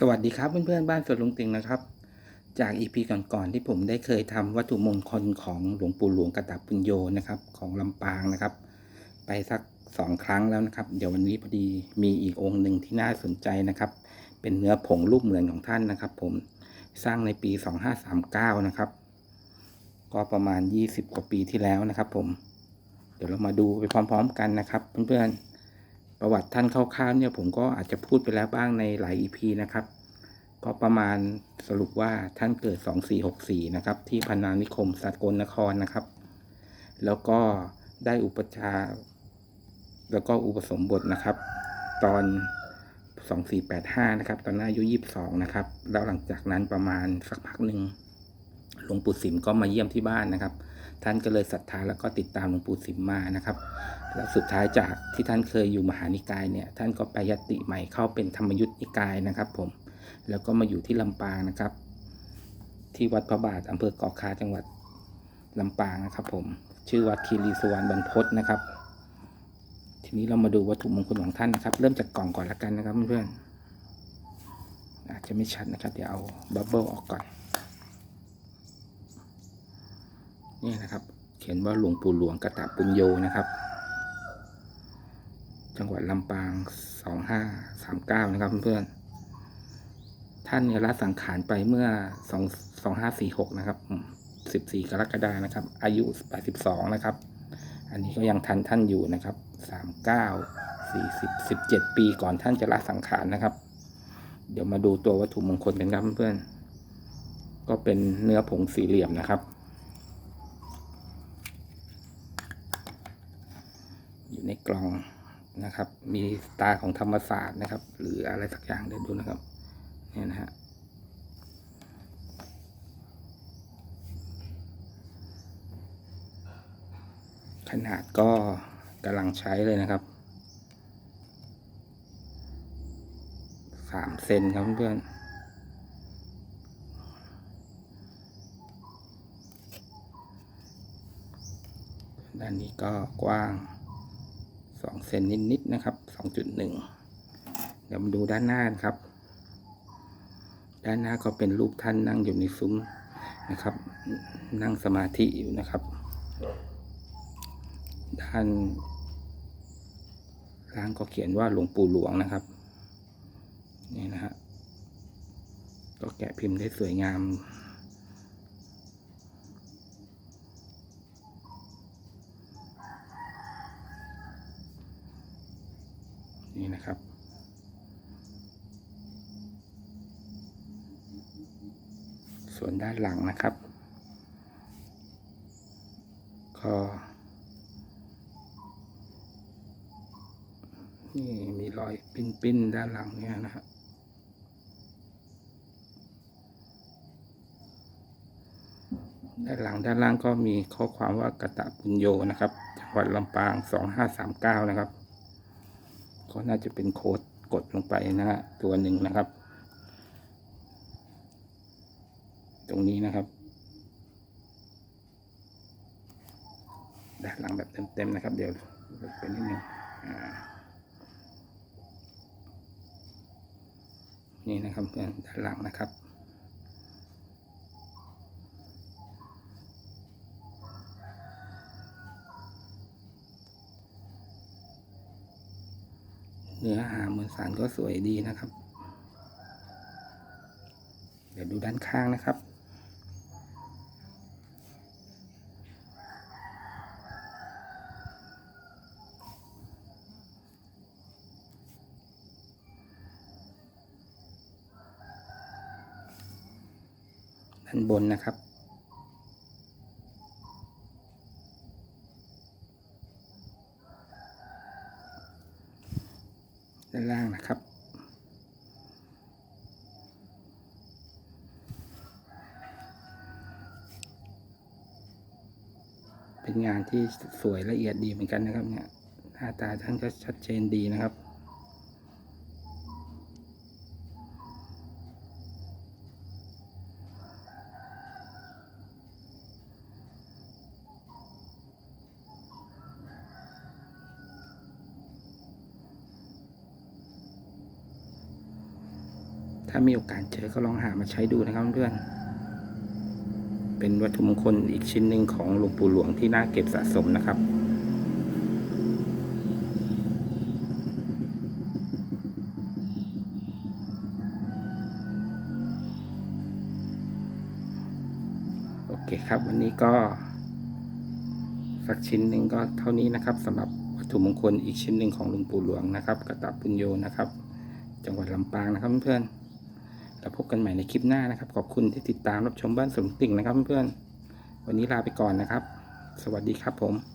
สวัสดีครับเพื่อนๆบ้านสวนลุงติงนะครับ จากอีพีก่อนๆที่ผมได้เคยทำวัตถุมงคลของหลวงปู่หลวงกระตับปุญโยนะครับ ของลำปางนะครับ ไปสักสองครั้งแล้วนะครับ เดี๋ยววันนี้พอดีมีอีกองค์หนึ่งที่น่าสนใจนะครับ เป็นเนื้อผงรูปเหมือนของท่านนะครับ ผมสร้างในปี 2539 นะครับ ก็ประมาณ 20 กว่าปีที่แล้วนะครับ ผม เดี๋ยวเรามาดูไปพร้อม ๆ กันนะครับ เพื่อนๆ ประวัติท่านคร่าวๆเนี่ยผมก็อาจจะพูดไปแล้วบ้างในหลาย EP นะครับ ก็ประมาณสรุปว่าท่านเกิด 2464 นะครับ ที่พนานิคมสกลนครนะครับ แล้วก็ได้อุปชา แล้วก็อุปสมบทนะครับ ตอน 2485 นะครับ ตอนนั้นอายุ 22 นะครับ แล้วหลังจากนั้นประมาณสักพักหนึ่งหลวงปู่สิมก็มาเยี่ยมที่บ้านนะครับ ท่านก็เลยศรัทธาแล้วก็ติดตามหลวงปู่สิมมานะครับ แล้วสุดท้ายจากที่ท่านเคยอยู่มหานิกายเนี่ยท่านก็ไปยติใหม่เข้าเป็นธรรมยุทธนิกายนะครับ ผม แล้วก็มาอยู่ที่ลำปางนะครับ ที่วัดพระบาทอำเภอเกาะคาจังหวัดลำปางนะครับ ผม ชื่อวัดคีรีสวรรณบรรพตนะครับ ทีนี้เรามาดูวัตถุมงคลของท่านนะครับ เริ่มจากกล่องก่อนละกันนะครับเพื่อนๆอาจจะไม่ชัดนะครับ เดี๋ยวเอาบับเบิลออกก่อน นี่นะครับ เขียนว่าหลวงปู่หลวงกระตะปุญโยนะครับ จังหวัดลำปาง2539นะครับเพื่อนๆท่านเนี่ยละสังขารไปเมื่อ2 2546นะครับอืม14กรกฎานะครับ อายุ82นะครับ อันนี้ก็ยังทันท่านอยู่นะครับ39 40 17ปีก่อนท่านจะละสังขารนะครับ เดี๋ยวมาดูตัววัตถุมงคลกันครับเพื่อนๆก็เป็นเนื้อผงสี่เหลี่ยมนะครับ อยู่ใน กล่องนะครับ มีตาของธรรมศาสตร์นะครับ หรืออะไรสักอย่างเดี๋ยวดูนะครับเนี่ยนะฮะขนาดก็กำลังใช้เลยนะครับสามเซนครับเพื่อนด้านนี้ก็กว้าง สองเซนนิดๆนะครับสองจุดหนึ่งเดี๋ยวมาดูด้านหน้าครับ ด้านหน้าก็เป็นรูปท่านนั่งอยู่ในซุ้มนะครับ นั่งสมาธิอยู่นะครับ ด้านล่างก็เขียนว่าหลวงปู่หลวงนะครับนี่นะฮะก็แกะพิมพ์ได้สวยงาม นี่นะครับ ส่วนด้านหลังนะครับ ก็นี่มีรอยปิ้นๆด้านหลังเนี่ยนะฮะด้านหลังด้านล่างก็มีข้อความว่ากตะปุญโยนะครับจังหวัดลำปาง 2539 นะครับ ก็น่าจะเป็นโค้ดกดลงไปนะฮะตัวหนึ่งนะครับ ตรงนี้นะครับด้านหลังแบบเต็มๆนะครับ เดี๋ยวเป็นนิดนึงอ่านี่นะครับด้านหลังนะครับ เนื้อหามวลสารก็สวยดีนะครับ เดี๋ยวดูด้านข้างนะครับ ด้านบนนะครับ ด้านล่างนะครับ เป็นงานที่สวยละเอียดดีเหมือนกันนะครับเนี่ยหน้าตาท่านก็ชัดเจนดีนะครับ ถ้ามีโอกาสเจอก็ลองหามาใช้ดูนะครับเพื่อน เป็นวัตถุมงคลอีกชิ้นหนึ่งของหลวงปู่หลวงที่น่าเก็บสะสมนะครับโอเคครับวันนี้ก็ สักชิ้นหนึ่งก็เท่านี้นะครับสำหรับวัตถุมงคลอีกชิ้นหนึ่งของหลวงปู่หลวงนะครับกระตับปุญโยนะครับ จังหวัดลำปางนะครับเพื่อนๆ แล้วพบกันใหม่ในคลิปหน้านะครับ ขอบคุณที่ติดตามรับชมบ้านสวนติ่งนะครับเพื่อนๆวันนี้ลาไปก่อนนะครับ สวัสดีครับผม